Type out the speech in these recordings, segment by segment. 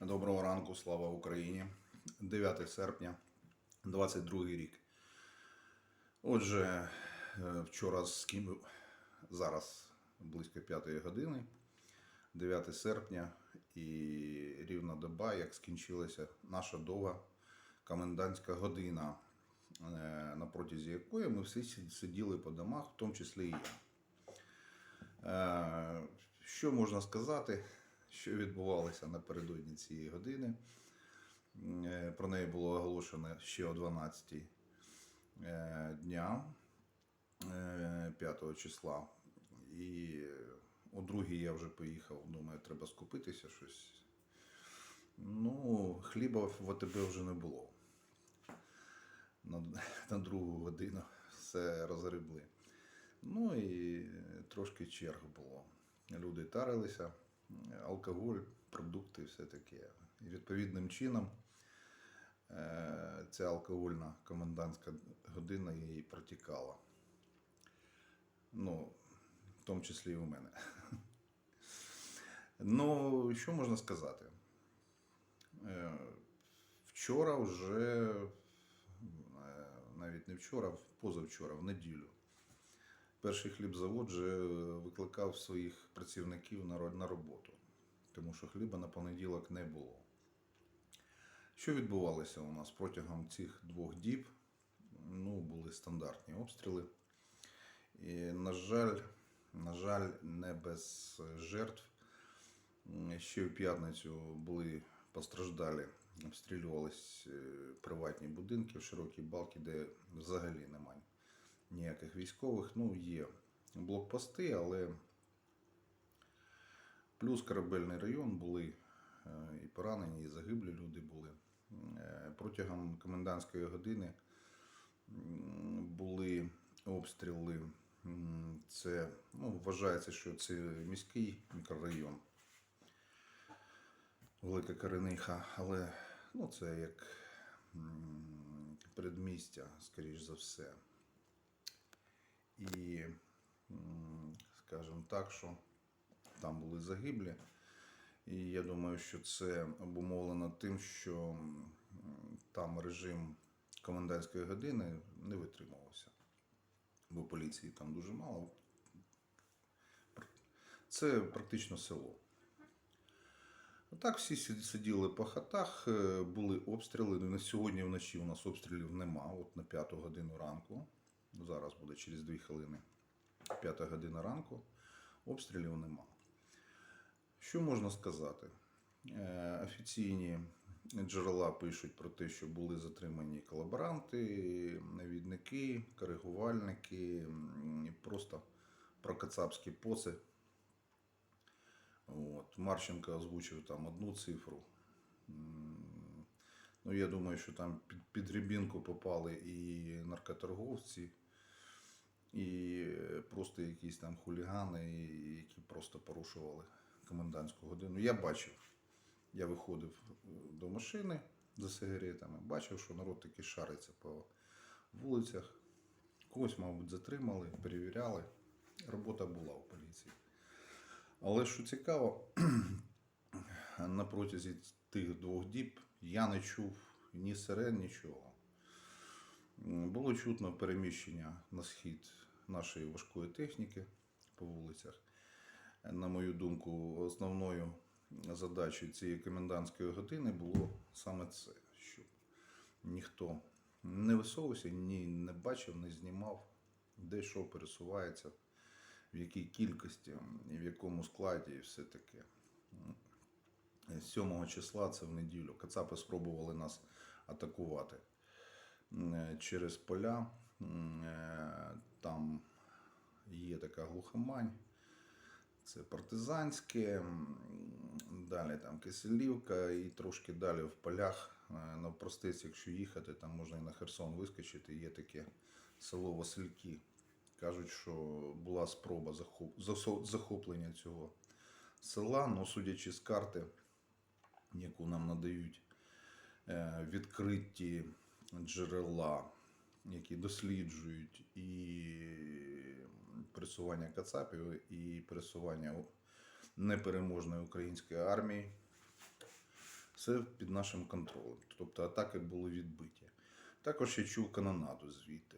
Доброго ранку, слава Україні. 9 серпня, 22 рік. Отже, е, вчора скинув зараз близько 5 години, 9 серпня, і рівна доба, як скінчилася наша довга комендантська година, е, на протязі якої ми всі сиділи по домах, в тому числі і я. Е, Що можна сказати, що відбувалося напередодні цієї години? Е, Про неї було оголошено ще о 12 е, дня е, 5 числа. І о другій я вже поїхав. Думаю, треба скупитися щось. Ну, хліба в АТБ вже не було. На, на другу годину все розгребли. Ну і трошки черг було. Люди тарилися, алкоголь, продукти, все таке. І відповідним чином е, ця алкогольна комендантська година її протікала. Ну, в тому числі і у мене. Ну, що можна сказати? Е, Вчора вже, е, навіть не вчора, позавчора, в неділю. Перший хлібзавод вже викликав своїх працівників на роботу, тому що хліба на понеділок не було. Що відбувалося у нас протягом цих двох діб? Ну, були стандартні обстріли. І, на жаль, на жаль, не без жертв. Ще в п'ятницю були постраждалі, обстрілювались е, приватні будинки в широкій балки, де взагалі немає ніяких військових. Ну, є блокпости, але плюс корабельний район були е, і поранені, і загиблі люди були. Е, Протягом комендантської години були обстріли. Це ну, вважається, що це міський мікрорайон. Велика Карениха, але ну, це як передмістя, скоріш за все. І, скажімо так, що там були загиблі. І я думаю, що це обумовлено тим, що там режим комендантської години не витримувався. Бо поліції там дуже мало. Це практично село. Так всі сиділи по хатах, е, були обстріли. На сьогодні вночі у нас обстрілів нема, от на п'яту годину ранку. Зараз буде через 2 хвилини. П'ята година ранку. Обстрілів нема. Що можна сказати? Е, Офіційні джерела пишуть про те, що були затримані колаборанти, навідники, коригувальники, просто прокацапські поци. От. Марченко озвучив там одну цифру. Ну, я думаю, що там під, під рібінку попали і наркоторговці, і просто якісь там хулігани, які просто порушували комендантську годину. Я бачив, я виходив е, до машини за сигаретами, бачив, що народ таки шариться по вулицях. Когось, мабуть, затримали, перевіряли. Робота була у поліції. Але що цікаво, на протязі тих двох діб я не чув ні сирен, нічого. Було чутно переміщення на схід нашої важкої техніки по вулицях. На мою думку, основною задачею цієї комендантської години було саме це, щоб ніхто не висовувався, ні не бачив, не знімав, де що пересувається, в якій кількості, в якому складі, і все таке. 7 числа, це в неділю, Кацапи спробували нас атакувати через поля. Е, Там є така глухомань, це партизанське, далі там Киселівка і трошки далі в полях. е, Навпростець, якщо їхати, там можна і на Херсон вискочити. Є таке село Васильки. Кажуть, що була спроба захоплення цього села, але судячи з карти, яку нам надають е, відкриті джерела, які досліджують і пересування кацапів, і пересування непереможної української армії. Все під нашим контролем. Тобто атаки були відбиті. Також я чув канонаду звідти,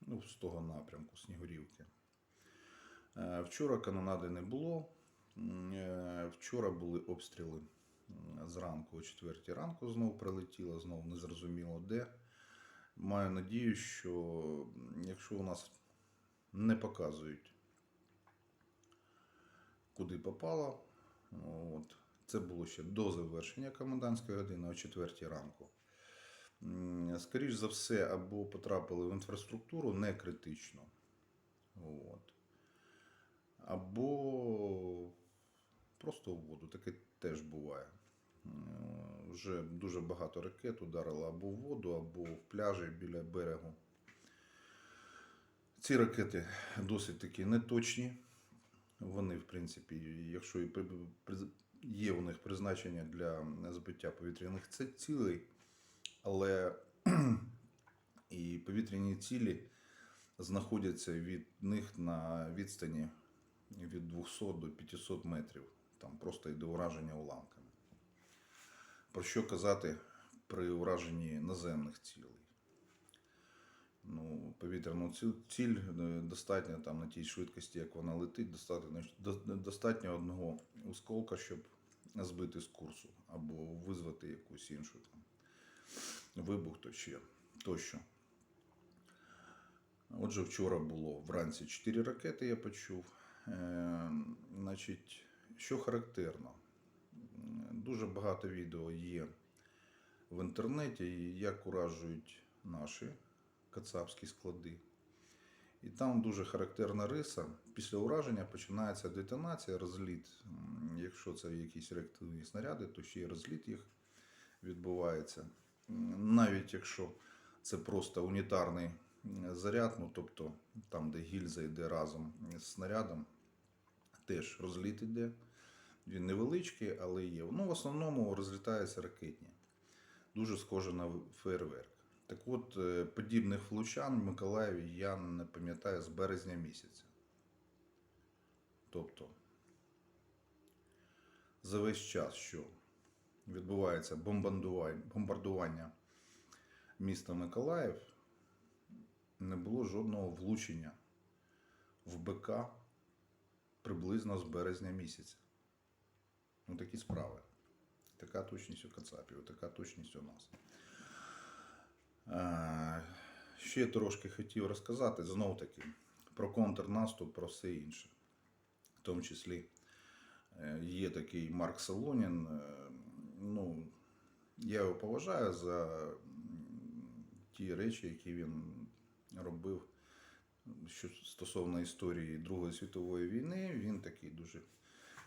ну, з того напрямку, Снігурівки. Е, Вчора канонади не було. Е, Вчора були обстріли зранку, о 4 ранку знову прилетіло, знову незрозуміло де. Маю надію, що якщо у нас не показують, куди попало, от, це було ще до завершення комендантської години о 4 ранку. М, Скоріш за все, або потрапили в інфраструктуру не критично. От. Або просто в воду. Таке теж буває. Е, Вже дуже багато ракет ударило або в воду, або в пляжі біля берегу. Ці ракети досить таки неточні. Вони, в принципі, якщо є у них призначення для збиття повітряних цілей, але і повітряні цілі знаходяться від них на відстані від 200 до 500 метрів. Там просто йде ураження уламками. Про що казати при ураженні наземних цілей? Ну, повітряну ціль е, достатньо там на тій швидкості, як вона летить, достатньо, достатньо одного осколка, щоб збити з курсу або визвати якусь іншу там вибух тощо. тощо. Отже, вчора було вранці 4 ракети, я почув. Е, значить, що характерно, дуже багато відео є в інтернеті, як уражують наші кацапські склади. І там дуже характерна риса. Після ураження починається детонація, розліт. Якщо це якісь реактивні снаряди, то ще й розліт їх відбувається. Навіть якщо це просто унітарний заряд, ну тобто там, де гільза йде разом з снарядом, теж розліт іде. Він невеличкий, але є. Ну, в основному розлітаються ракетні. Дуже схоже на фейерверк. Так от, е, подібних влучань в Миколаєві я не пам'ятаю з березня місяця. Тобто, за весь час, що відбувається бомбардування міста Миколаїв, не було жодного влучення в БК приблизно з березня місяця. Ну, такі справи. Така точність у Кацапів, така точність у нас. Е, Ще трошки хотів розказати знов таки про контрнаступ, про все інше. В тому числі е, є такий Марк Солонін. е, Ну, я його поважаю за ті речі, які він робив що стосовно історії Другої світової війни. Він такий дуже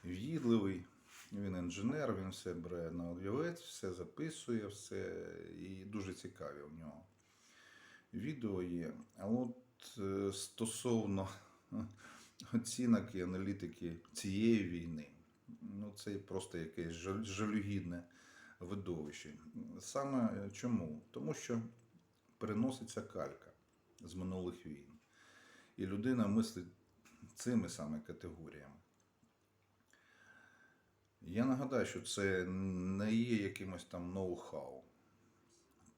в'їдливий. Він інженер, він все бере на олівець, все записує, все і дуже цікаві у нього відео є. А от е, стосовно оцінок і аналітики цієї війни, ну це просто якесь жалюгідне видовище. Саме е, чому? Тому що переноситься калька з минулих війн. І людина мислить цими саме категоріями. Я нагадаю, що це не є якимось там ноу-хау.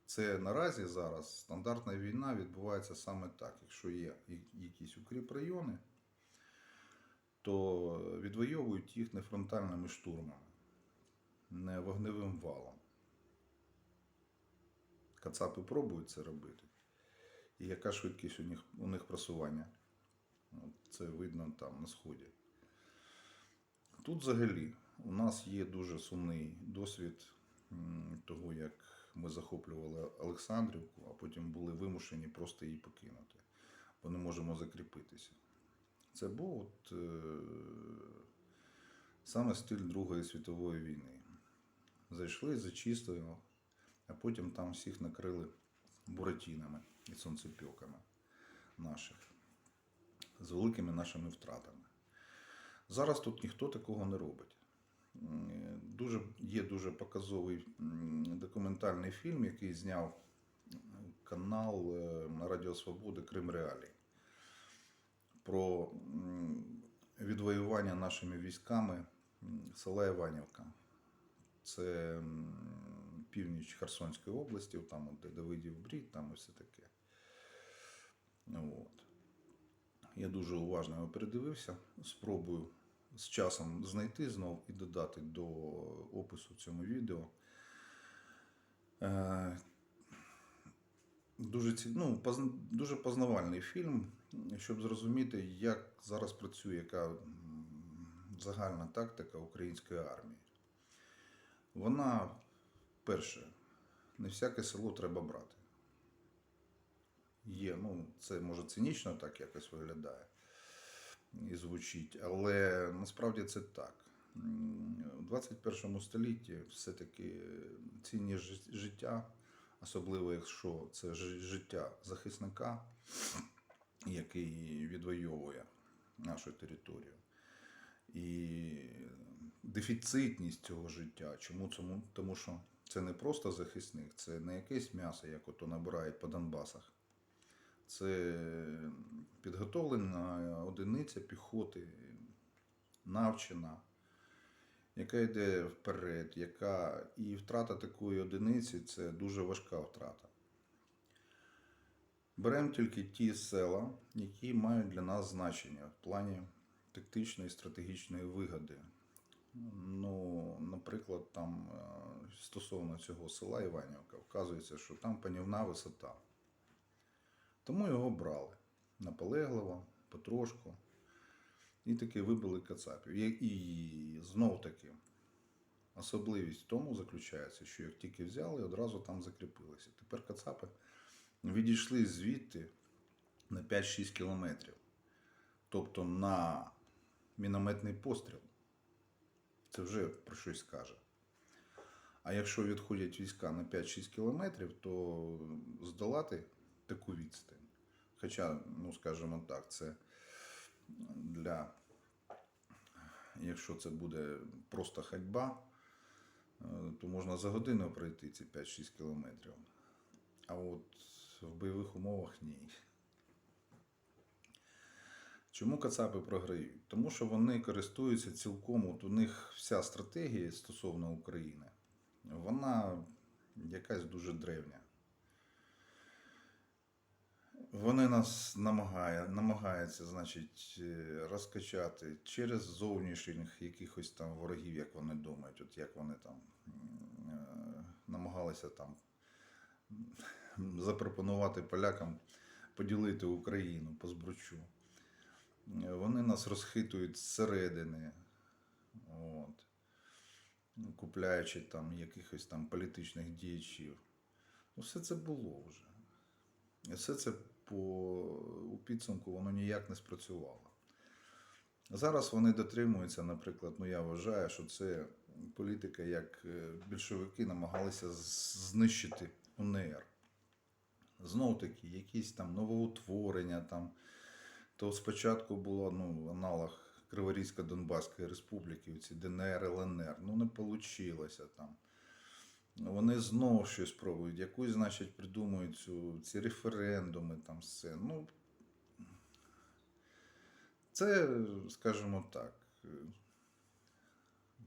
Це наразі зараз стандартна війна відбувається саме так. Якщо є якісь укріпрайони, то відвоюють їх не фронтальними штурмами, не вогневим валом. Кацапи пробують це робити. І яка швидкість у них, у них просування? Це видно там на сході. Тут взагалі у нас є дуже сумний досвід того, як ми захоплювали Олександрівку, а потім були вимушені просто її покинути, бо не можемо закріпитися. Це був от, е, саме стиль Другої світової війни. Зайшли, зачистили, а потім там всіх накрили буратінами і сонцепьоками наших з великими нашими втратами. Зараз тут ніхто такого не робить. Дуже, є дуже показовий документальний фільм, який зняв канал е, Радіо Свободи Крим Реалії про відвоювання нашими військами села Іванівка. Це північ Херсонської області, там де Давидів Брід, там і все таке. От. Я дуже уважно його передивився. Спробую з часом знайти знов і додати до опису цьому відео. Е, Дуже, ну, позн- дуже познавальний фільм, щоб зрозуміти, як зараз працює яка загальна тактика української армії. Вона, перше, не всяке село треба брати. Є, ну, це може цинічно так якось виглядає і звучить, але насправді це так. У 21 столітті все-таки цінність жи- життя, особливо якщо це життя захисника, який відвоює нашу територію. І дефіцитність цього життя. Чому? Тому що це не просто захисник, це не якесь м'ясо, як ото набирають по Донбасах. Це підготовлена одиниця піхоти, навчена, яка йде вперед, яка і втрата такої одиниці це дуже важка втрата. Беремо тільки ті села, які мають для нас значення в плані тактичної і стратегічної вигоди. Ну, наприклад, там е, стосовно цього села Іванівка, вказується, що там панівна висота. Тому його брали наполегливо, потрошку. І таки вибили кацапів. І, і знов таки, особливість в тому заключається, що як тільки взяли, одразу там закріпилися. Тепер кацапи відійшли звідти на 5-6 кілометрів. Тобто на мінометний постріл. Це вже про щось скаже. А якщо відходять війська на 5-6 кілометрів, то здолати таку відстань. Хоча, ну скажімо так, це для, якщо це буде просто ходьба, е, то можна за годину пройти ці 5-6 кілометрів. А от в бойових умовах ні. Чому кацапи програють? Тому що вони користуються цілком, от у них вся стратегія стосовно України, вона якась дуже древня. Вони нас намагає, намагаються, значить, е, розкачати через зовнішніх якихось там ворогів, як вони думають, от як вони там е, намагалися там запропонувати полякам поділити Україну по збручу. Е, Вони нас розхитують зсередини, от, купляючи там якихось там політичних діячів. Ну, все це було вже. Все це по, у підсумку воно ніяк не спрацювало. Зараз вони дотримуються, наприклад, ну я вважаю, що це політика, як е, більшовики намагалися знищити УНР. Знов таки, якісь там новоутворення, там, то спочатку було ну, аналог Криворізько-Донбаської республіки, ці ДНР, ЛНР. Ну, не вийшло там. Вони знову щось пробують, якусь, значить, придумують цю, ці референдуми, там все. Ну, це, скажімо так,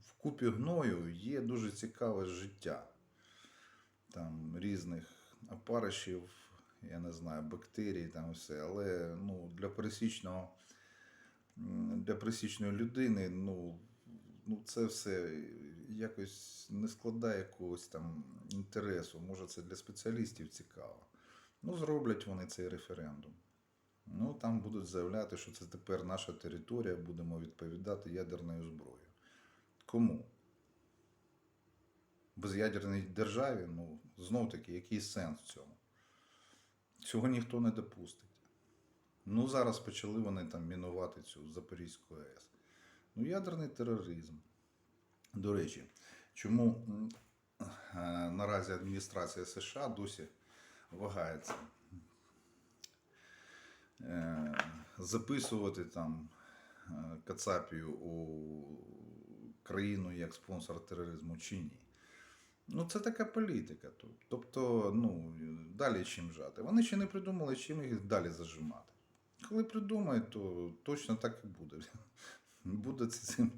в купі гною є дуже цікаве життя. Там різних опаришів, я не знаю, бактерій, там все. Але ну, для пересічного, для пересічної людини, ну, ну, це все якось не складає якогось там інтересу. Може, це для спеціалістів цікаво. Ну, зроблять вони цей референдум. Ну, там будуть заявляти, що це тепер наша територія, будемо відповідати ядерною зброєю. Кому? Без'ядерній державі, ну, знов таки, який сенс в цьому? Цього ніхто не допустить. Ну, зараз почали вони там мінувати цю Запорізьку АЕС. Ну, ядерний тероризм. До речі, чому е, наразі адміністрація США досі вагається е, записувати там е, Кацапію у країну як спонсор тероризму чи ні? Ну, це така політика. Тоб- Тобто, ну, далі чим жати. Вони ще не придумали, чим їх далі зажимати. Коли придумають, то точно так і буде. Буде цим.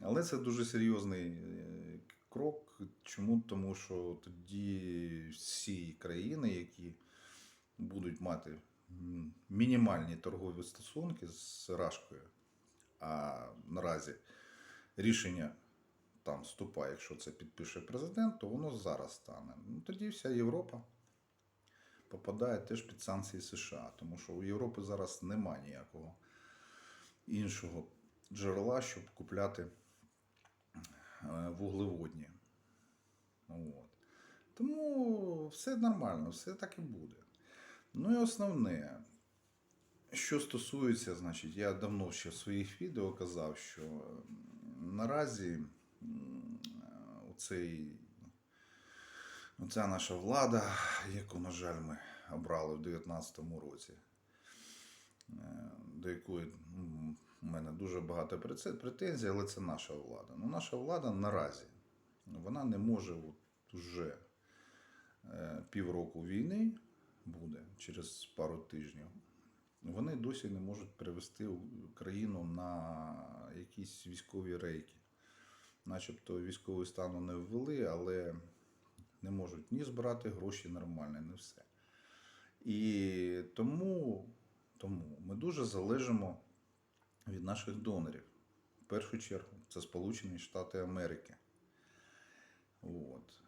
Але це дуже серйозний е, крок. Чому? Тому що тоді всі країни, які будуть мати мінімальні торгові стосунки з Рашкою, а наразі рішення там вступає, якщо це підпише президент, то воно зараз стане. Ну, тоді вся Європа попадає теж під санкції США, тому що у Європи зараз немає ніякого іншого джерела, щоб купляти вуглеводні. От. Тому все нормально, все так і буде. Ну і основне, що стосується, значить, я давно ще в своїх відео казав, що наразі оцей, оця наша влада, яку, на жаль, ми обрали в 2019 році, е, до якої у мене дуже багато претензій, але це наша влада. Ну, наша влада наразі вона не може от уже е, півроку війни буде через пару тижнів. Вони досі не можуть перевести у- країну на якісь військові рейки. Начебто військовий стану не ввели, але не можуть ні збирати гроші нормально, не все. І тому, тому ми дуже залежимо від наших донорів. В першу чергу, це Сполучені Штати Америки. От.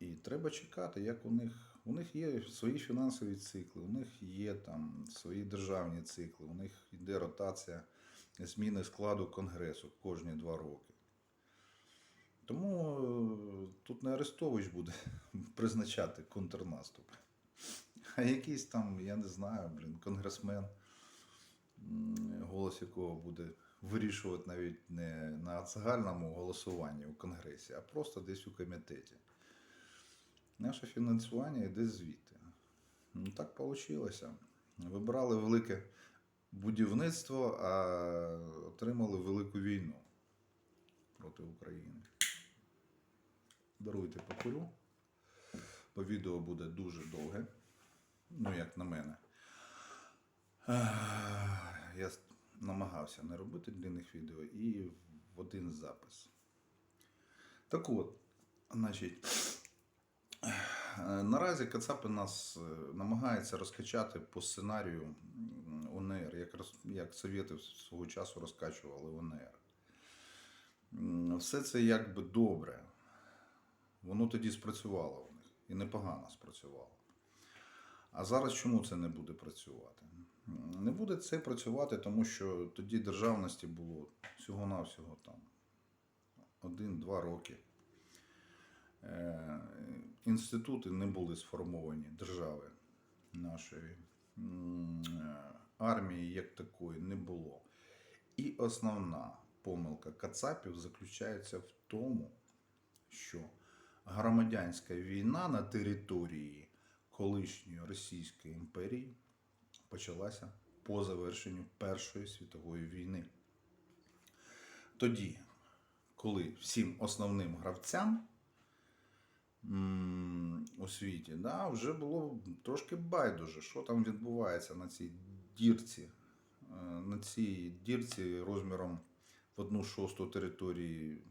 І треба чекати, як у них. У них є свої фінансові цикли, у них є там свої державні цикли, у них йде ротація зміни складу Конгресу кожні два роки. Тому е, тут не Арестович буде призначати контрнаступ. А якийсь там, я не знаю, блін, конгресмен, голос якого буде вирішувати навіть не на загальному голосуванні у Конгресі, а просто десь у комітеті. Наше фінансування йде звідти. Ну так вийшло. Вибрали велике будівництво, а отримали велику війну проти України. Даруйте покурю, бо відео буде дуже довге. Ну, як на мене. Я намагався не робити длинних відео і в один запис. Так от, значить, е, наразі Кацапи нас е, намагаються розкачати по сценарію м, УНР, як, як совєти свого часу розкачували УНР. Все це якби добре. Воно тоді спрацювало у них і непогано спрацювало. А зараз чому це не буде працювати? Не буде це працювати, тому що тоді державності було всього-навсього там один-два роки. Е, Інститути не були сформовані держави нашої. Е, Армії як такої не було. І основна помилка Кацапів заключається в тому, що громадянська війна на території колишньої Російської імперії почалася по завершенню Першої світової війни. Тоді, коли всім основним гравцям у світі да, вже було трошки байдуже, що там відбувається на цій дірці, е, на цій дірці розміром в одну шосту території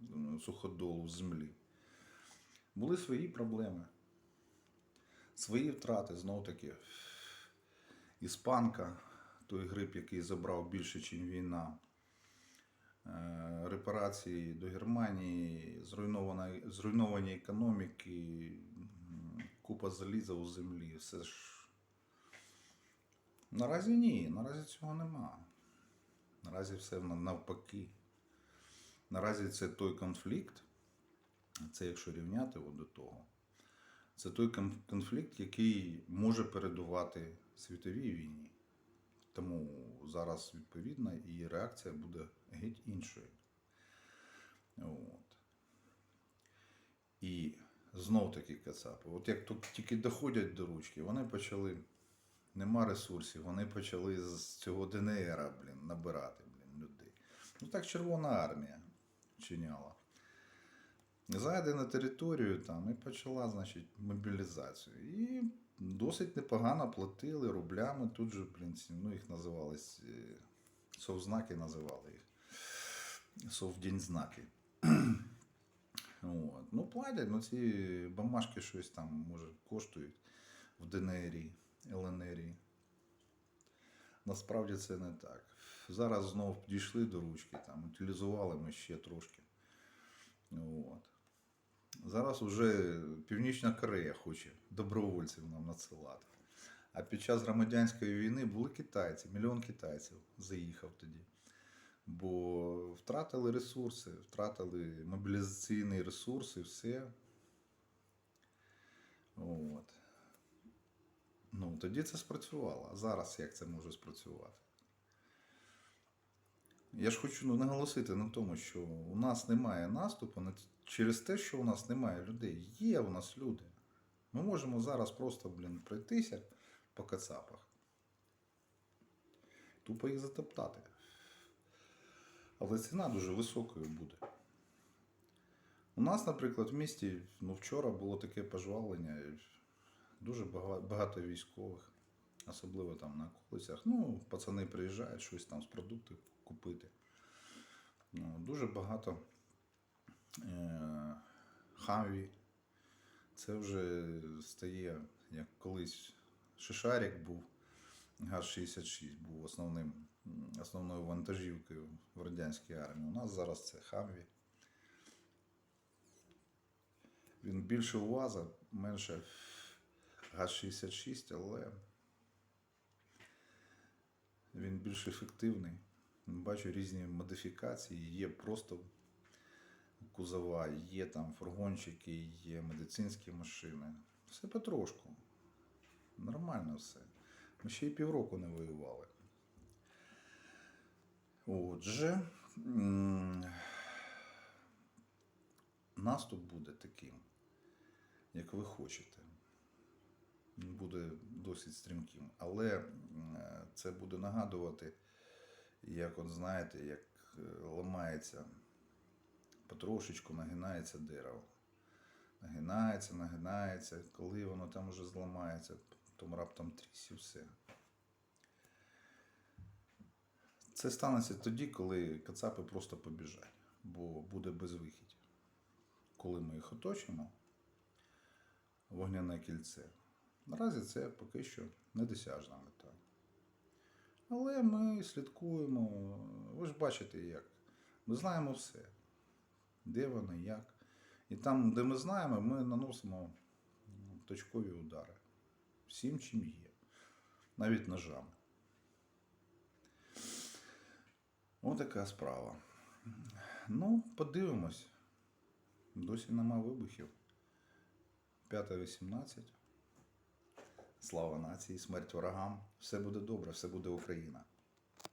м, суходолу землі. Були свої проблеми, свої втрати, знов таки. Іспанка, той грип, який забрав більше, ніж війна. Е, Репарації до Германії, зруйновані економіки, купа заліза у землі. Все ж. Наразі ні, наразі цього нема. Наразі все навпаки. Наразі це той конфлікт, це якщо рівняти до того, це той конфлікт, який може передувати світовій війні. Тому зараз відповідна і реакція буде геть іншою. От. І знов таки Кацапи. От як тільки доходять до ручки, вони почали. Нема ресурсів, вони почали з цього ДНР, блін, набирати блін, людей. Ну так Червона армія вчиняла. Зайде на територію там і почала, значить, мобілізацію. І досить непогано платили рублями. Тут же, блін, ну, їх називались, е, совзнаки називали їх. Совдіньзнаки. Ну, платять, ну ці бумажки щось там, може, коштують в ДНРі, ЛНРі. Насправді це не так. Зараз знов дійшли до ручки, там, утилізували ми ще трошки. От. Зараз уже Північна Корея хоче добровольців нам надсилати. А під час громадянської війни були китайці, мільйон китайців заїхав тоді. Бо втратили ресурси, втратили мобілізаційний ресурс і все. От. Ну, тоді це спрацювало. А зараз як це може спрацювати? Я ж хочу ну, наголосити на тому, що у нас немає наступу через те, що у нас немає людей. Є у нас люди. Ми можемо зараз просто, блін, пройтися по кацапах. Тупо їх затоптати. Але ціна дуже високою буде. У нас, наприклад, в місті ну, вчора було таке пожвавлення. Дуже багато військових, особливо там на околицях. Ну, пацани приїжджають щось там з продуктів купити. Ну, дуже багато е- хамві. Це вже стає, як колись Шишарик був, ГАЗ-66 був основним, основною вантажівкою в радянській армії. У нас зараз це Хамві. Він більше УАЗа, менше ГАЗ-66, але він більш ефективний. Бачу різні модифікації, є просто кузова, є там фургончики, є медицинські машини. Все потрошку. Нормально все. Ми ще й півроку не воювали. Отже, наступ буде таким, як ви хочете. Буде досить стрімким. Але це буде нагадувати, як от знаєте, як е, ламається потрошечку нагинається дерево. Нагинається, нагинається, коли воно там уже зламається, потім раптом трісь і все. Це станеться тоді, коли кацапи просто побіжать, бо буде безвихідь. Коли ми їх оточимо, вогняне кільце. Наразі це поки що недосяжна мета. Але ми слідкуємо. Ви ж бачите, як. Ми знаємо все де вони, як. І там, де ми знаємо, ми наносимо точкові удари. Всім, чим є. Навіть ножами. Ось така справа. Ну, подивимось. Досі нема вибухів. 5.18. Слава нації, смерть ворогам. Все буде добре, все буде Україна.